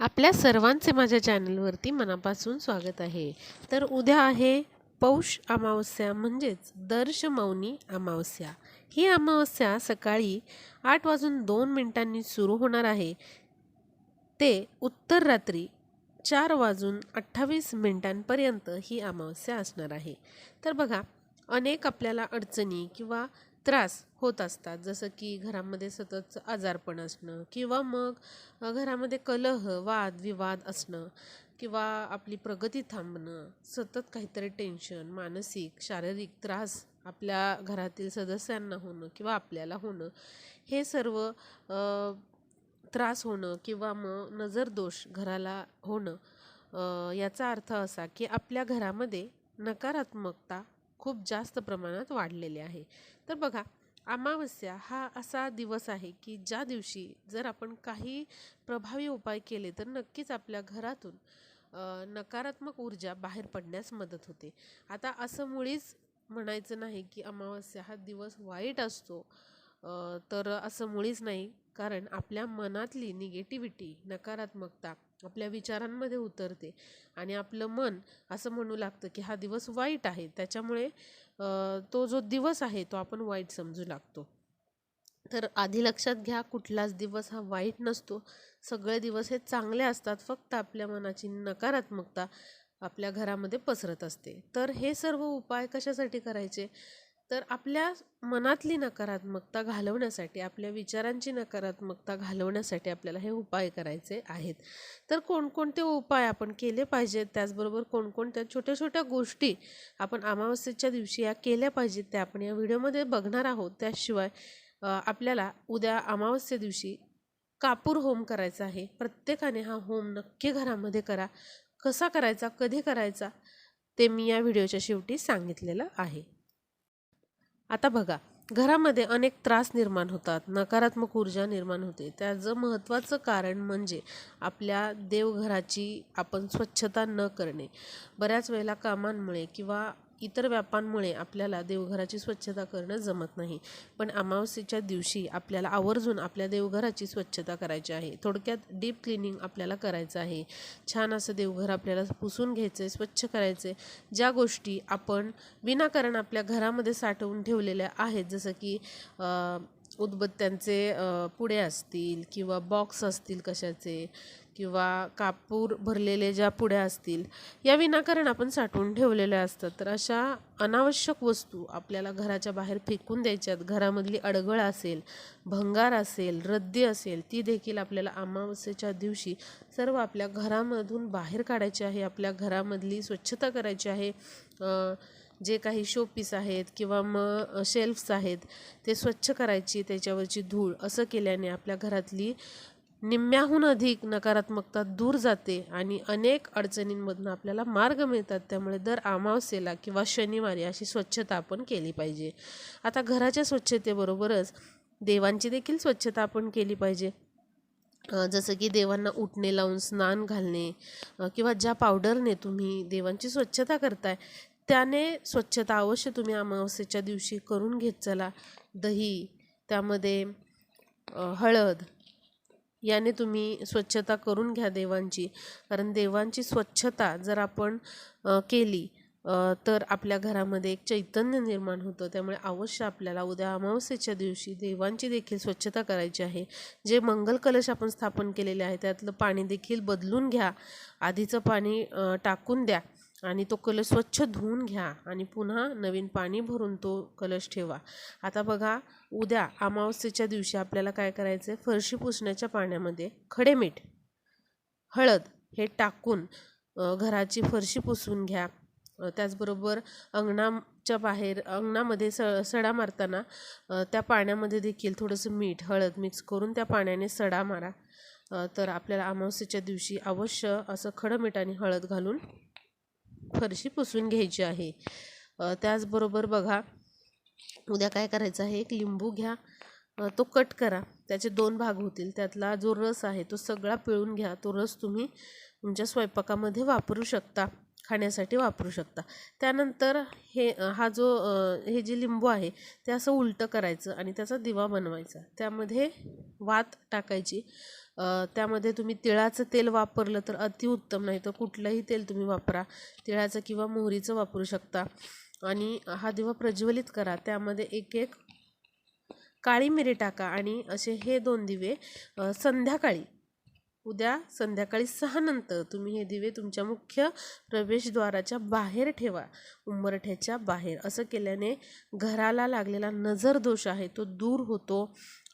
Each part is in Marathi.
आपल्या सर्वांचे माझ्या चॅनलवरती मनापासून स्वागत आहे. तर उद्या आहे पौष अमावस्या म्हणजेच दर्श मौनी अमावस्या. ही अमावस्या सकाळी आठ वाजून दोन मिनिटांनी सुरू होणार आहे. ते उत्तर रात्री चार वाजून अठ्ठावीस मिनिटांपर्यंत ही अमावस्या असणार आहे. तर बघा अनेक आपल्याला अडचणी किंवा त्रास होत असतात. जसं की घरामध्ये सतत आजारपण असणं किंवा मग घरामध्ये कलह वाद विवाद असणं किंवा आपली प्रगती थांबणं सतत काहीतरी टेन्शन मानसिक शारीरिक त्रास आपल्या घरातील सदस्यांना होणं किंवा आपल्याला होणं हे सर्व त्रास होणं किंवा मग नजरदोष घराला होणं याचा अर्थ असा की आपल्या घरामध्ये नकारात्मकता खूप जास्त प्रमाणात वाढलेले आहे. तर बघा अमावस्या हा असा दिवस आहे की ज्या दिवशी जर आपण काही प्रभावी उपाय केले तर नक्कीच आपल्या घरातून नकारात्मक ऊर्जा बाहेर पडण्यास मदत होते. आता असं मुळीच म्हणायचं नाही की अमावस्या हा दिवस वाईट असतो तर असं मुळीच नाही. कारण आपल्या मनातली निगेटिव्हिटी नकारात्मकता आपल्या विचारांमध्ये उतरते आणि आपलं मन असं म्हणू लागतं की हा दिवस वाईट आहे. त्याच्यामुळे तो जो दिवस आहे तो आपण वाईट समजू लागतो. तर आधी लक्षात घ्या कुठलाच दिवस हा वाईट नसतो. सगळे दिवस हे चांगले असतात फक्त आपल्या मनाची नकारात्मकता आपल्या घरामध्ये पसरत असते. तर हे सर्व उपाय कशासाठी करायचे? तर आपल्या मनातली नकारात्मकता घालवण्यासाठी आपल्या विचारांची नकारात्मकता घालवण्यासाठी आपल्याला हे उपाय करायचे आहेत. तर कोणकोणते उपाय आपण केले पाहिजेत? त्याचबरोबर कोणकोणत्या छोट्या छोट्या गोष्टी आपण अमावस्येच्या दिवशी या केल्या पाहिजेत त्या आपण या व्हिडिओमध्ये बघणार आहोत. त्याशिवाय आपल्याला उद्या अमावस्ये दिवशी कापूर होम करायचा आहे. प्रत्येकाने हा होम नक्की घरामध्ये करा. कसा करायचा कधी करायचा ते मी या व्हिडिओच्या शेवटी सांगितलेलं आहे. आता बघा घरामध्ये अनेक त्रास निर्माण होतात नकारात्मक ऊर्जा निर्माण होते. त्याचं महत्त्वाचं कारण म्हणजे आपल्या देवघराची आपण स्वच्छता न करणे. बऱ्याच वेळेला कामांमुळे किंवा इतर व्यापांमुळे आपल्याला देवघराची स्वच्छता करणं जमत नाही. पण अमावस्येच्या दिवशी आपल्याला आवर्जून आपल्या देवघराची स्वच्छता करायची आहे. थोडक्यात डीप क्लिनिंग आपल्याला करायचं आहे. छान असं देवघर आपल्याला पुसून घ्यायचं आहे स्वच्छ करायचं आहे. ज्या गोष्टी आपण विनाकारण आपल्या घरामध्ये साठवून ठेवलेल्या आहेत जसं की उदबत्त्यांचे पुडे असतील किंवा बॉक्स असतील कशाचे किंवा कापूर भरलेले ज्या पुड्या असतील या विनाकारण आपण साठवून ठेवलेल्या असतात. तर अशा अनावश्यक वस्तू आपल्याला घराच्या बाहेर फेकून द्यायच्यात. घरामधली अडगळ असेल भंगार असेल रद्दी असेल ती देखील आपल्याला अमावस्येच्या दिवशी सर्व आपल्या घरामधून बाहेर काढायची आहे. आपल्या घरामधली स्वच्छता करायची आहे. जे काही शोपीस आहेत किंवा मग शेल्फ्स आहेत ते स्वच्छ करायची त्याच्यावरची धूळ असं केल्याने आपल्या घरातली निम्म्याहून अधिक नकारात्मकता दूर जाते आणि अनेक अडचणींमधून आपल्याला मार्ग मिळतात. त्यामुळे दर अमावस्येला किंवा शनिवारी अशी स्वच्छता आपण केली पाहिजे. आता घराच्या स्वच्छतेबरोबरच देवांची देखील स्वच्छता आपण केली पाहिजे. जसं की देवांना उठणे लावून स्नान घालणे किंवा ज्या पावडरने तुम्ही देवांची स्वच्छता करताय त्याने स्वच्छता अवश्य तुम्ही अमावस्येच्या दिवशी करून घेत चला. दही त्यामध्ये हळद याने तुम्ही स्वच्छता करून घ्या देवांची. कारण देवांची स्वच्छता जर आपण केली तर आपल्या घरामध्ये एक चैतन्य निर्माण होतं. त्यामुळे अवश्य आपल्याला उद्या अमावस्येच्या दिवशी देवांची देखील स्वच्छता करायची आहे. जे मंगल कलश आपण स्थापन केलेले आहे त्यातलं पाणी देखील बदलून घ्या. आधीचं पाणी टाकून द्या. आणि तो कलश स्वच्छ धुवून घ्या आणि पुन्हा नवीन पाणी भरून तो कलश ठेवा. आता बघा उद्या अमावस्येच्या दिवशी आपल्याला काय करायचं आहे फरशी पुसण्याच्या पाण्यामध्ये खडे मीठ हळद हे टाकून घराची फरशी पुसून घ्या. त्याचबरोबर अंगणाच्या बाहेर अंगणामध्ये स सडा मारताना त्या पाण्यामध्ये देखील थोडंसं मीठ हळद मिक्स करून त्या पाण्याने सडा मारा. तर आपल्याला अमावस्येच्या दिवशी अवश्य असं खडं मीठ आणि हळद घालून फरशी पुसून घ्यायची आहे. त्याचबरोबर बघा उद्या काय करायचं आहे? एक लिंबू घ्या. तो कट करा. त्याचे दोन भाग होतील. त्यातला जो रस आहे तो सगळा पिळून घ्या. तो रस तुम्ही तुमच्या स्वयंपाकामध्ये वापरू शकता. खाण्यासाठी वापरू शकता. त्यानंतर हे हा जो हे जे लिंबू आहे ते असं उलटं करायचं आणि त्याचा दिवा बनवायचा. त्यामध्ये वात टाकायची. त्यामध्ये तुम्ही तिळाचं तेल वापरलं तर अतिउत्तम नाही तर कुठलंही तेल तुम्ही वापरा. तिळाचं किंवा मोहरीचं वापरू शकता. आणि हा दिवा प्रज्वलित करा. त्यामध्ये एक एक काळी मिरी टाका आणि असे हे दोन दिवे संध्याकाळी उद्या संध्याकाळी सहा नंतर तुम्ही हे दिवे तुमच्या मुख्य प्रवेशद्वाराच्या बाहेर ठेवा. उंबरठ्याच्या बाहेर. असं केल्याने घराला लागलेला नजर दोष आहे तो दूर होतो.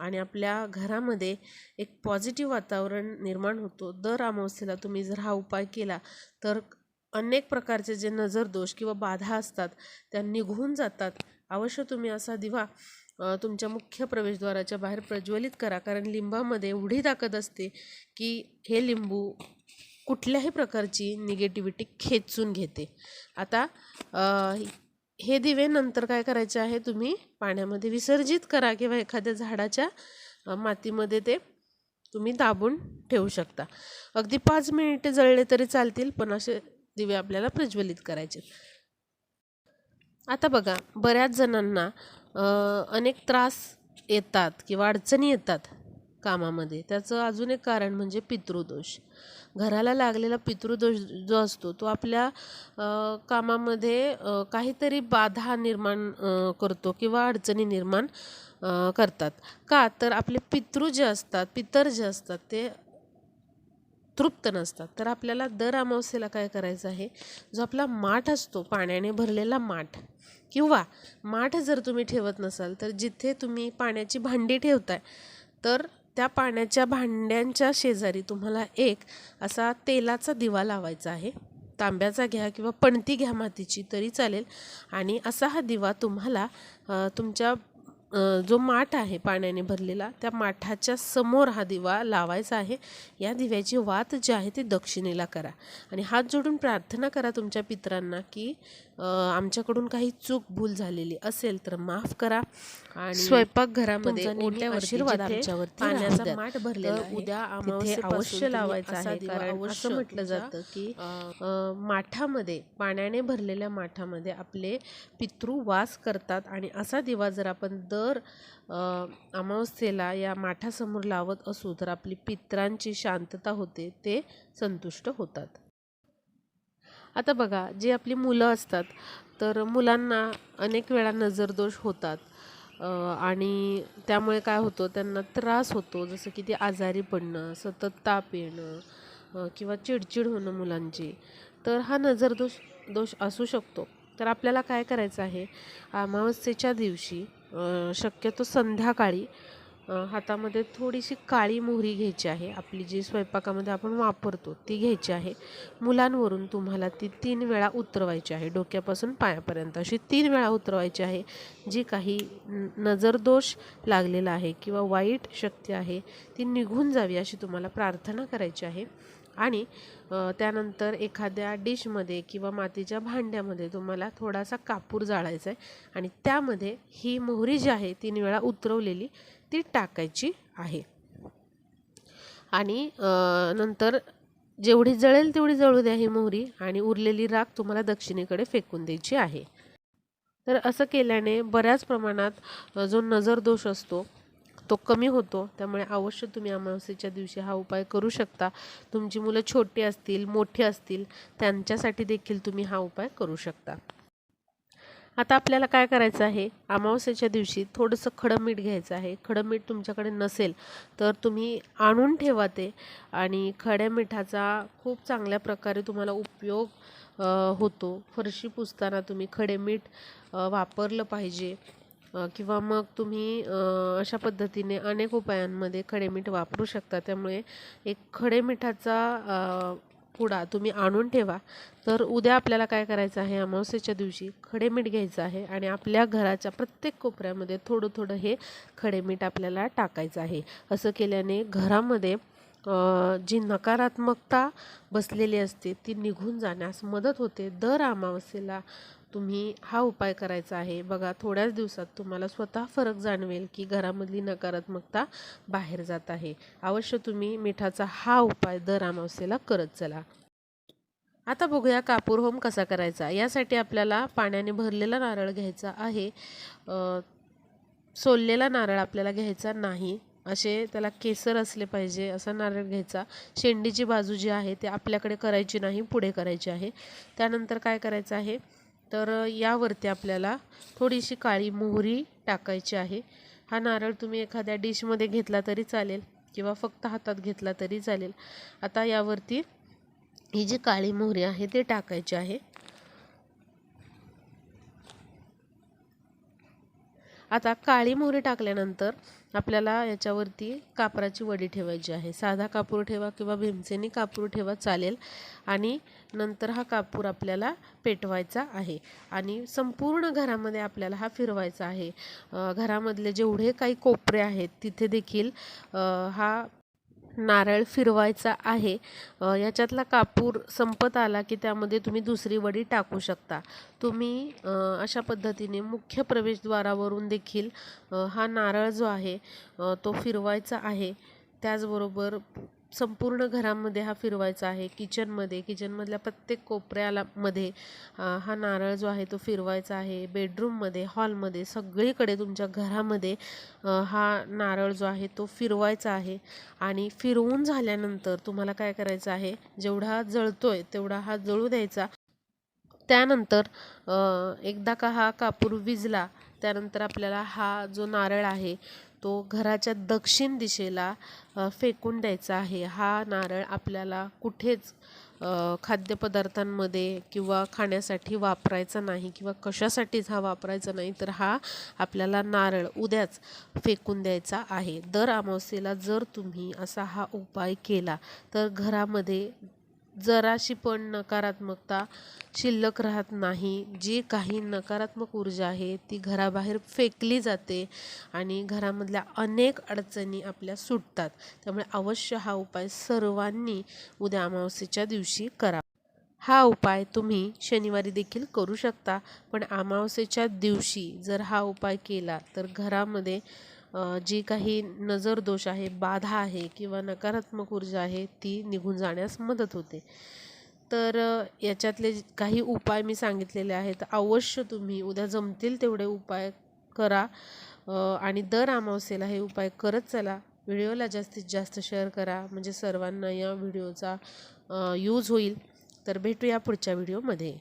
आणि आपल्या घरामध्ये एक पॉझिटिव्ह वातावरण निर्माण होतो. दर अमावस्येला तुम्ही जर हा उपाय केला तर अनेक प्रकारचे जे नजर दोष किंवा बाधा असतात त्या निघून जातात. अवश्य तुम्ही असा दिवा तुमच्या मुख्य प्रवेशद्वाराच्या बाहेर प्रज्वलित करा. कारण लिंबामध्ये एवढी ताकद असते की हे लिंबू कुठल्याही प्रकारची निगेटिव्हिटी खेचून घेते. आता हे दिवे नंतर काय करायचे आहे तुम्ही पाण्यामध्ये विसर्जित करा किंवा एखाद्या झाडाच्या मातीमध्ये ते तुम्ही दाबून ठेवू शकता. अगदी पाच मिनिटे जळले तरी चालतील पण असे दिवे आपल्याला प्रज्वलित करायचे आता बघा बऱ्याच जणांना अनेक त्रास येतात किंवा अडचणी येतात. कामामध्ये. त्याचं अजून एक कारण म्हणजे पितृदोष. घराला लागलेला पितृदोष जो असतो तो आपल्या कामामध्ये काहीतरी बाधा निर्माण करतो किंवा अडचणी निर्माण करतात. का? तर आपले पितृ जे असतात पितर जे असतात ते तृप्त नसतात. तर आपल्याला दर अमावस्येला काय करायचं आहे? जो आपला माठ असतो पाण्याने भरलेला माठ किंवा माठ जर तुम्ही ठेवत नसाल तर जिथे तुम्ही पाण्याची भांडी ठेवताय तर त्या पाण्याच्या भांड्यांच्या शेजारी तुम्हाला एक असा तेलाचा दिवा लावायचा आहे. तांब्याचा घ्या किंवा पणती घ्या मातीची तरी चालेल. आणि असा हा दिवा तुम्हाला तुमच्या जो माठ आहे पाण्याने भरलेला त्या माठाच्या समोर हा दिवा लावायचा आहे. या दिव्याची वात जी आहे ती दक्षिणेला करा. आणि हात जोडून प्रार्थना करा तुमच्या पितरांना की आमच्याकडून काही चूक भूल झालेली असेल तर माफ करा. आणि स्वयंपाकघरामध्ये आशीर्वाद आमच्यावरती पाण्याचा. माठ भरलेला उद्या अवश्य लावायचा आहे कारण अवश्य असं म्हटलं जातं की माठामध्ये पाण्याने भरलेल्या माठामध्ये आपले पितृ वास करतात. आणि असा दिवा जर आपण दर अ, अमावस्येला या माठासमोर लावत असू तर आपली पित्रांची शांतता होते ते संतुष्ट होतात. आता बघा जी आपली मुलं असतात तर मुलांना अनेक वेळा नजरदोष होतात. आणि त्यामुळे काय होतं त्यांना त्रास होतो. जसं की ते आजारी पडणं सतत ताप येणं किंवा चिडचिड होणं मुलांची तर हा नजरदोष दोष असू शकतो. तर आपल्याला काय करायचं आहे? अमावस्येच्या दिवशी शक्यतो संध्याकाळी हातामध्ये थोडीशी काळी मोहरी घ्यायची आहे. आपली जी स्वयंपाकामध्ये आपण वापरतो ती घ्यायची आहे. मुलांवरून तुम्हाला ती तीन वेळा उतरवायची आहे. डोक्यापासून पायापर्यंत अशी तीन वेळा उतरवायची आहे. जी काही न- नजरदोष लागलेला आहे किंवा वाईट शक्ती आहे ती निघून जावी अशी तुम्हाला प्रार्थना करायची आहे. आणि त्यानंतर एखाद्या डिशमध्ये किंवा मातीच्या भांड्यामध्ये तुम्हाला थोडासा कापूर जाळायचा आहे आणि त्यामध्ये ही मोहरी जी आहे तीन वेळा उतरवलेली ती टाकायची आहे. आणि नंतर जेवढी जळेल तेवढी जळू द्या ही मोहरी आणि उरलेली राख तुम्हाला दक्षिणेकडे फेकून द्यायची आहे. तर असं केल्याने बऱ्याच प्रमाणात जो नजर दोष असतो तो कमी होतो त्यामुळे अवश्य तुम्ही अमावस्येच्या दिवशी हा उपाय करू शकता. तुमची मुलं छोटी असतील मोठी असतील त्यांच्यासाठी देखील तुम्ही हा उपाय करू शकता. आता आपल्याला काय करायचं आहे? अमावस्येच्या दिवशी थोडंसं खडं मीठ घ्यायचं आहे. खडं मीठ तुमच्याकडे नसेल तर तुम्ही आणून ठेवा ते. आणि खड्या मिठाचा खूप चांगल्या प्रकारे तुम्हाला उपयोग होतो. फरशी पुसताना तुम्ही खडे मीठ वापरलं पाहिजे. किंवा मग तुम्ही अशा पद्धतीने अनेक उपायांमध्ये खडे मीठ वापरू शकता. त्यामुळे एक खडे मिठाचा पुडा तुम्ही आणून ठेवा. तर उद्या आपल्याला काय करायचं आहे अमावस्येच्या दिवशी खडे मीठ घ्यायचं आहे आणि आपल्या घराच्या प्रत्येक कोपऱ्यामध्ये थोडं थोडं हे खडे मीठ आपल्याला टाकायचं आहे. असं केल्याने घरामध्ये जी नकारात्मकता बसलेली असते ती निघून जाण्यास मदत होते. दर अमावस्येला तुम्ही हा उपाय करायचा आहे. बघा थोड्याच दिवसात तुम्हाला स्वतः फरक जाणवेल की घरामधली नकारात्मकता बाहेर जात आहे. अवश्य तुम्ही मिठाचा हा उपाय दर अमावस्येला करत चला. आता बघूया कापूर होम कसा करायचा? यासाठी आपल्याला पाण्याने भरलेला नारळ घ्यायचा आहे. सोललेला नारळ आपल्याला घ्यायचा नाही. असे त्याला केसर असले पाहिजे असा नारळ घ्यायचा. शेंडीची बाजू जी आहे ते आपल्याकडे करायची नाही पुढे करायची आहे. त्यानंतर काय करायचं आहे? तर यावरती आपल्याला थोडीशी काळी मोहरी टाकायची आहे. हा नारळ तुम्ही एखाद्या डिशमध्ये घेतला तरी चालेल किंवा फक्त हातात घेतला तरी चालेल. आता यावरती ही जी काळी मोहरी आहे ते टाकायची आहे. आता काळी मोहरी टाकल्यानंतर आपल्याला याच्यावरती कापराची वडी ठेवायची आहे. साधा कापूर ठेवा किंवा भीमसेनी कापूर ठेवा चालेल. आणि नंतर हा कापूर आपल्याला पेटवायचा आहे. आणि संपूर्ण घरामध्ये आपल्याला हा फिरवायचा आहे. घरामधले जेवढे काही कोपरे आहेत तिथे देखील हा नारळ फिरवायचा आहे. याच्यातला कापूर संपत आला की त्यामध्ये तुम्ही दुसरी वडी टाकू शकता. तुम्ही अशा पद्धतीने मुख्य प्रवेशद्वारावरून देखील हा नारळ जो आहे तो फिरवायचा आहे. त्याचबरोबर संपूर्ण घरामध्ये हा फिरवायचा आहे. किचनमध्ये किचनमधल्या प्रत्येक कोपऱ्याला मध्ये हा नारळ जो आहे तो फिरवायचा आहे. बेडरूममध्ये हॉलमध्ये सगळीकडे तुमच्या घरामध्ये हा नारळ जो आहे तो फिरवायचा आहे. आणि फिरवून झाल्यानंतर तुम्हाला काय करायचं आहे? जेवढा जळतोय तेवढा हा जळू द्यायचा. त्यानंतर एकदा का हा कापूर विजला त्यानंतर आपल्याला हा जो नारळ आहे तो घराच्या दक्षिण दिशेला फेकून द्यायचा आहे. हा नारळ आपल्याला कुठेच खाद्यपदार्थांमध्ये किंवा खाण्यासाठी वापरायचा नाही किंवा कशासाठीच हा वापरायचा नाही तर हा आपल्याला नारळ उद्याच फेकून द्यायचा आहे. दर अमावस्येला जर तुम्ही असा हा उपाय केला तर घरामध्ये जराशी पण नकारात्मकता शिल्लक राहत नाही. जी काही नकारात्मक ऊर्जा आहे ती घराबाहेर फेकली जाते आणि घरामधल्या अनेक अडचणी आपल्या सुटतात. त्यामुळे अवश्य हा उपाय सर्वांनी उद्या अमावस्येच्या दिवशी करा. हा उपाय तुम्ही शनिवारी देखील करू शकता पण अमावस्येच्या दिवशी जर हा उपाय केला तर घरामध्ये जी काही नजर दोष आहे बाधा आहे किंवा नकारात्मक ऊर्जा आहे ती निघून जाण्यास मदत होते. तर याच्यातले काही उपाय मी सांगितलेले आहेत. अवश्य तुम्ही उद्या जमतील तेवढे उपाय करा. आणि दर अमावस्येला हे उपाय करत चला. व्हिडिओला जास्तीत जास्त शेअर करा. म्हणजे सर्वांना या व्हिडिओचा यूज होईल. तर भेटूया पुढच्या व्हिडिओमध्ये.